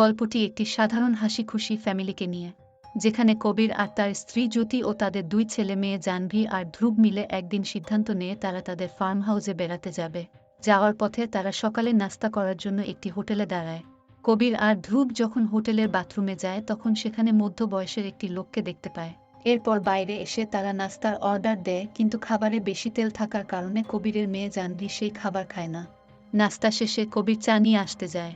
গল্পটি একটি সাধারণ হাসি খুশি ফ্যামিলিকে নিয়ে, যেখানে কবির আর তার স্ত্রী জ্যোতি ও তাদের দুই ছেলে মেয়ে জাহ্নবী আর ধ্রুব মিলে একদিন সিদ্ধান্ত নিয়ে তারা তাদের ফার্ম হাউসে বেড়াতে যাবে। যাওয়ার পথে তারা সকালে নাস্তা করার জন্য একটি হোটেলে দাঁড়ায়। কবির আর ধ্রুব যখন হোটেলের বাথরুমে যায়, তখন সেখানে মধ্য বয়সের একটি লোককে দেখতে পায়। এরপর বাইরে এসে তারা নাস্তার অর্ডার দেয়, কিন্তু খাবারে বেশি তেল থাকার কারণে কবিরের মেয়ে জাহ্নবী সেই খাবার খায় না। নাস্তা শেষে কবির চা নিয়ে আসতে যায়।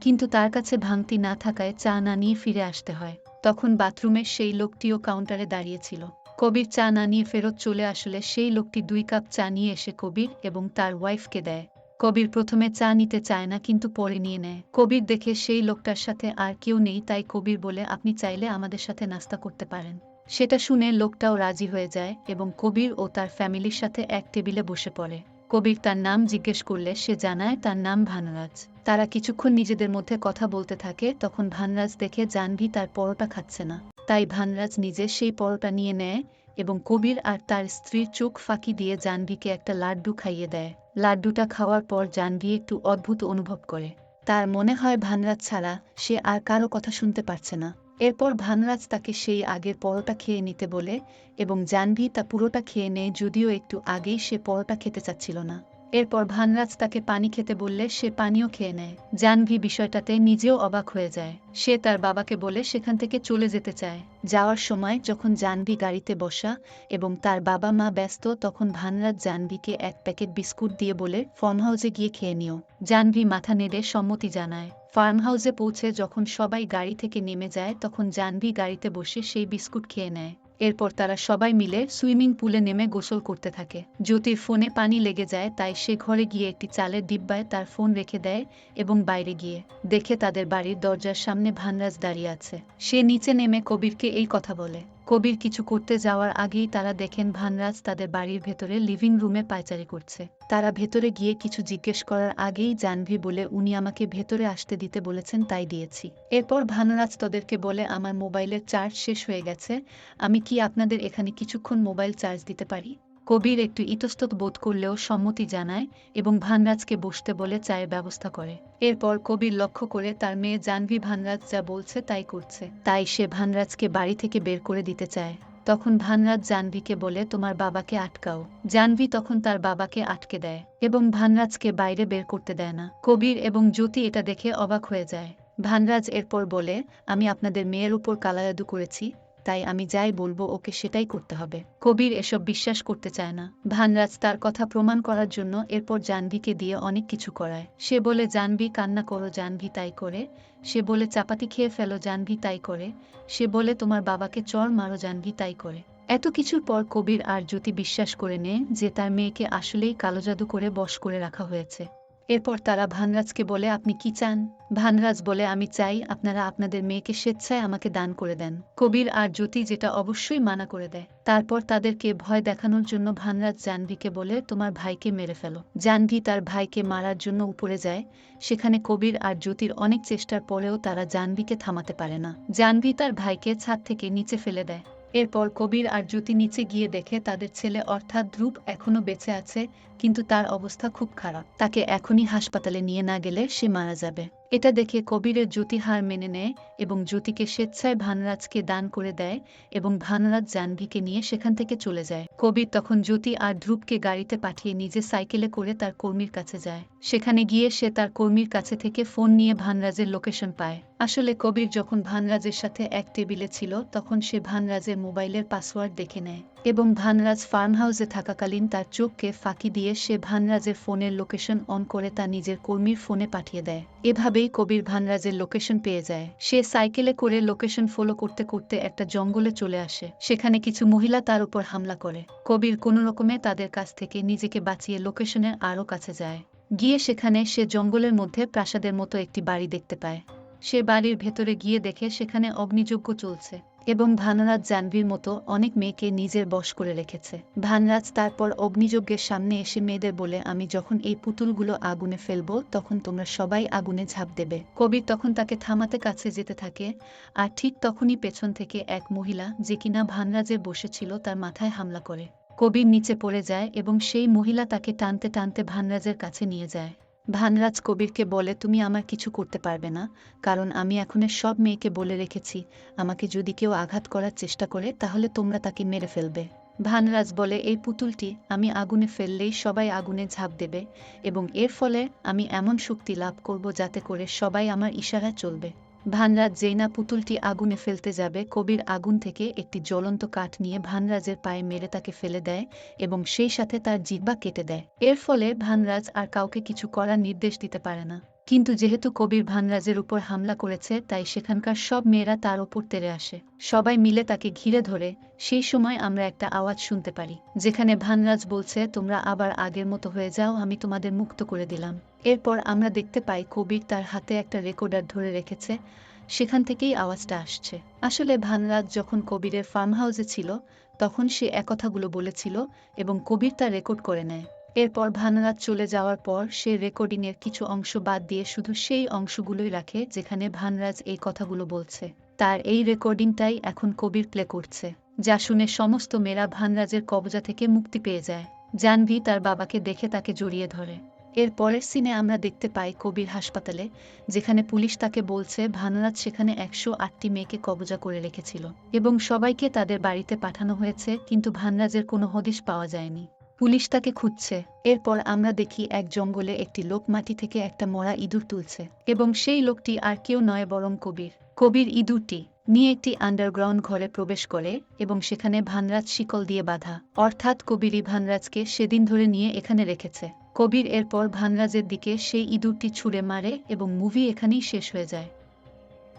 কিন্তু তার কাছে ভাঙতি না থাকায় চা না নিয়ে ফিরে আসতে হয়। তখন বাথরুমে সেই লোকটিও কাউন্টারে দাঁড়িয়েছিল। কবির চা না নিয়ে ফেরত চলে আসলে সেই লোকটি দুই কাপ চা নিয়ে এসে কবির এবং তার ওয়াইফকে দেয়। কবির প্রথমে চা নিতে চায় না, কিন্তু পরে নিয়ে নেয়। কবির দেখে সেই লোকটার সাথে আর কেউ নেই, তাই কবির বলে, আপনি চাইলে আমাদের সাথে নাস্তা করতে পারেন। সেটা শুনে লোকটাও রাজি হয়ে যায় এবং কবির ও তার ফ্যামিলির সাথে এক টেবিলে বসে পড়ে। কবির তার নাম জিজ্ঞেস করলে সে জানায় তার নাম ভানরাজ। তারা কিছুক্ষণ নিজেদের মধ্যে কথা বলতে থাকে, তখন ভানরাজ দেখে জানভি তার পরোটা খাচ্ছে না। তাই ভানরাজ নিজে সেই পরোটা নিয়ে নেয় এবং কবির আর তার স্ত্রীর চোখ ফাঁকি দিয়ে জানভিকে একটা লাড্ডু খাইয়ে দেয়। লাড্ডুটা খাওয়ার পর জানভি একটু অদ্ভুত অনুভব করে। তার মনে হয় ভানরাজ ছাড়া সে আর কারও কথা শুনতে পারছে না। এরপর ভানরাজ তাকে সেই আগের পরোটা খেয়ে নিতে বলে এবং জানভি তা পুরোটা খেয়ে নেয় যদিও একটু আগেই সে পরোটা খেতে চাচ্ছিল না। এরপর ভানরাজ তাকে পানি খেতে বললে সে পানিও খেয়ে নেয়। জানভি বিষয়টাতে নিজেও অবাক হয়ে যায়। সে তার বাবাকে বলে সেখান থেকে চলে যেতে চায়। যাওয়ার সময় যখন জানভি গাড়িতে বসা এবং তার বাবা মা ব্যস্ত, তখন ভানরাজ জানভিকে এক প্যাকেট বিস্কুট দিয়ে বলে ফার্ম হাউসে গিয়ে খেয়ে নিও। জানভি মাথা নেড়ে সম্মতি জানায়। ফার্ম হাউসে পৌঁছে যখন সবাই গাড়ি থেকে নেমে যায়, তখন জানভি গাড়িতে বসে সেই বিস্কুট খেয়ে নেয়। এরপর তারা সবাই মিলে সুইমিং পুলে নেমে গোসল করতে থাকে। জ্যোতির ফোনে পানি লেগে যায়, তাই সে ঘরে গিয়ে একটি চালের ডিব্বায় তার ফোন রেখে দেয় এবং বাইরে গিয়ে দেখে তাদের বাড়ির দরজার সামনে ভানরাজ দাঁড়িয়ে আছে। সে নিচে নেমে কবিরকে এই কথা বলে কবির কিছু করতে যাওয়ার আগেই তারা দেখেন ভানরাজ তাদের বাড়ির ভেতরে লিভিং রুমে পায়চারি করছে। তারা ভেতরে গিয়ে কিছু জিজ্ঞেস করার আগেই জানভি বলে, উনি আমাকে ভেতরে আসতে দিতে বলেছেন, তাই দিয়েছি। এরপর ভানরাজ তাদেরকে বলে, আমার মোবাইলের চার্জ শেষ হয়ে গেছে। আমি কি আপনাদের এখানে কিছুক্ষণ মোবাইল চার্জ দিতে পারি? কবির একটু ইতস্তত বোধ করলেও সম্মতি জানায় এবং ভানরাজকে বসতে বলে চায়ের ব্যবস্থা করে। এরপর কবির লক্ষ্য করে তার মেয়ে জানভি ভানরাজ যা বলছে তাই করছে। তাই সে ভানরাজকে বাড়ি থেকে বের করে দিতে চায়। তখন ভানরাজ জানভিকে বলে, তোমার বাবাকে আটকাও। জানভি তখন তার বাবাকে আটকে দেয় এবং ভানরাজকে বাইরে বের করতে দেয় না। কবির এবং জ্যোতি এটা দেখে অবাক হয়ে যায়। ভানরাজ এরপর বলে, আমি আপনাদের মেয়ের উপর কালায়াদু করেছি। তাই আমি যাই বলব ওকে সেটাই করতে হবে। কবির এসব বিশ্বাস করতে চায় না। ভানরাজ তার কথা প্রমাণ করার জন্য এরপর জানভিকে দিয়ে অনেক কিছু করায়। সে বলে জানভি কান্না করো জানভি তাই করে। সে বলে, চাপাতি খেয়ে ফেলো জানভি তাই করে। সে বলে, তোমার বাবাকে চর মারো জানভি তাই করে। এত কিছুর পর কবির আর জ্যোতি বিশ্বাস করে নেয় যে তার মেয়েকে আসলেই কালো জাদু করে বশ করে রাখা হয়েছে। এরপর তারা ভানরাজকে বলে, আপনি কি চান? ভানরাজ বলে, আমি চাই আপনারা আপনাদের মেয়েকে স্বেচ্ছায় আমাকে দান করে দেন। কবির আর জ্যোতি যেটা অবশ্যই মানা করে দেয়। তারপর তাদেরকে ভয় দেখানোর জন্য ভানরাজ জানভিকে বলে, তোমার ভাইকে মেরে ফেলো। জানভি তার ভাইকে মারার জন্য উপরে যায়। সেখানে কবির আর জ্যোতির অনেক চেষ্টার পরেও তারা জানভিকে থামাতে পারে না। জানভি তার ভাইকে ছাদ থেকে নিচে ফেলে দেয়। এরপর কবির আর জ্যোতি নিচে গিয়ে দেখে তাদের ছেলে অর্থাৎ ধ্রুব এখনও বেঁচে আছে, কিন্তু তার অবস্থা খুব খারাপ। তাকে এখনই হাসপাতালে নিয়ে না গেলে সে মারা যাবে। এটা দেখে কবিরের জ্যোতি হার মেনে নেয় এবং জ্যোতিকে স্বেচ্ছায় ভানরাজকে দান করে দেয় এবং ভানরাজ জাহ্নবীকে নিয়ে সেখান থেকে চলে যায়। কবির তখন জ্যোতি আর ধ্রুবকে গাড়িতে পাঠিয়ে নিজে সাইকেলে করে তার কর্মীর কাছে যায়। সেখানে গিয়ে সে তার কর্মীর কাছে থেকে ফোন নিয়ে ভানরাজের লোকেশন পায়। আসলে কবির যখন ভানরাজের সাথে এক টেবিলে ছিল, তখন সে ভানরাজের মোবাইলের পাসওয়ার্ড দেখে নেয়। এবং ভানরাজ ফার্ম হাউসে থাকাকালীন তার চোখকে ফাঁকি দিয়ে সে ভানরাজের ফোনের লোকেশন অন করে তা নিজের কর্মীর ফোনে পাঠিয়ে দেয়। এভাবেই কবির ভানরাজের লোকেশন পেয়ে যায়। সে সাইকেলে করে লোকেশন ফলো করতে করতে একটা জঙ্গলে চলে আসে। সেখানে কিছু মহিলা তার উপর হামলা করে। কবির কোনো রকমে তাদের কাছ থেকে নিজেকে বাঁচিয়ে লোকেশনের আরও কাছে যায়। গিয়ে সেখানে সে জঙ্গলের মধ্যে প্রাসাদের মতো একটি বাড়ি দেখতে পায়। সে বাড়ির ভেতরে গিয়ে দেখে সেখানে অগ্নিযজ্ঞ চলছে। এবং ভানরাজ জানভির মতো অনেক মেয়েকে নিজের বশ করে রেখেছে। ভানরাজ তারপর অগ্নিযজ্ঞের সামনে এসে মেয়েদের বলে, আমি যখন এই পুতুলগুলো আগুনে ফেলব, তখন তোমরা সবাই আগুনে ঝাঁপ দেবে। কবির তখন তাকে থামাতে কাছে যেতে থাকে, আর ঠিক তখনই পেছন থেকে এক মহিলা, যে কিনা ভানরাজের বসেছিল, তার মাথায় হামলা করে। কবির নিচে পড়ে যায় এবং সেই মহিলা তাকে টানতে টানতে ভানরাজের কাছে নিয়ে যায়। ভানরাজ কবিরকে বলে, তুমি আমার কিছু করতে পারবে না, কারণ আমি এখনের সব মেয়েকে বলে রেখেছি। আমাকে যদি কেউ আঘাত করার চেষ্টা করে, তাহলে তোমরা তাকে মেরে ফেলবে। ভানরাজ বলে, এই পুতুলটি আমি আগুনে ফেললেই সবাই আগুনে ঝাঁপ দেবে এবং এর ফলে আমি এমন শক্তি লাভ করব যাতে করে সবাই আমার ইশারা চলবে। ভানরাজ যেই না পুতুলটি আগুনে ফেলতে যাবে, কবির আগুন থেকে একটি জ্বলন্ত কাঠ নিয়ে ভানরাজের পায়ে মেরে তাকে ফেলে দেয় এবং সেই সাথে তার জিহ্বা কেটে দেয়। এর ফলে ভানরাজ আর কাউকে কিছু করার নির্দেশ দিতে পারে না। কিন্তু যেহেতু কবির ভানরাজের উপর হামলা করেছে, তাই সেখানকার সব মেয়েরা তার ওপর তেরে আসে। সবাই মিলে তাকে ঘিরে ধরে, সেই সময় আমরা একটা আওয়াজ শুনতে পারি, যেখানে ভানরাজ বলছে, তোমরা আবার আগের মতো হয়ে যাও, আমি তোমাদের মুক্ত করে দিলাম। এরপর আমরা দেখতে পাই কবির তার হাতে একটা রেকর্ডার ধরে রেখেছে, সেখান থেকেই আওয়াজটা আসছে। আসলে ভানরাজ যখন কবিরের ফার্ম হাউসে ছিল, তখন সে একথাগুলো বলেছিল এবং কবির তা রেকর্ড করে নেয়। এরপর ভানরাজ চলে যাওয়ার পর সে রেকর্ডিংয়ের কিছু অংশ বাদ দিয়ে শুধু সেই অংশগুলোই রাখে যেখানে ভানরাজ এই কথাগুলো বলছে। তার এই রেকর্ডিংটাই এখন কবির প্লে করছে, যা শুনে সমস্ত মেয়েরা ভানরাজের কবজা থেকে মুক্তি পেয়ে যায়। জানভি তার বাবাকে দেখে তাকে জড়িয়ে ধরে। এর পরের সিনে আমরা দেখতে পাই কবির হাসপাতালে, যেখানে পুলিশ তাকে বলছে ভানুরাজ সেখানে একশো আটটি মেয়েকে কবজা করে রেখেছিল এবং সবাইকে তাদের বাড়িতে পাঠানো হয়েছে, কিন্তু ভানরাজের কোনো হদিশ পাওয়া যায়নি। পুলিশ তাকে খুঁজছে। এরপর আমরা দেখি এক জঙ্গলে একটি লোক মাটি থেকে একটা মরা ইঁদুর তুলছে এবং সেই লোকটি আর কেউ নয় বরং কবির। কবির ইঁদুরটি নিয়ে একটি আন্ডারগ্রাউন্ড ঘরে প্রবেশ করে এবং সেখানে ভানরাজ শিকল দিয়ে বাঁধা। অর্থাৎ কবিরই ভানরাজকে সেদিন ধরে নিয়ে এখানে রেখেছে। কবির এরপর ভানরাজের দিকে সেই ইঁদুরটি ছুঁড়ে মারে এবং মুভি এখানেই শেষ হয়ে যায়।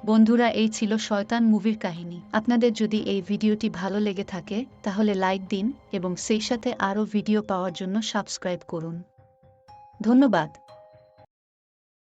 বন্ধুরা, এই ছিল শয়তান মুভির কাহিনী। আপনাদের যদি এই ভিডিওটি ভালো লেগে থাকে, তাহলে লাইক দিন এবং সেই সাথে আরও ভিডিও পাওয়ার জন্য সাবস্ক্রাইব করুন। ধন্যবাদ।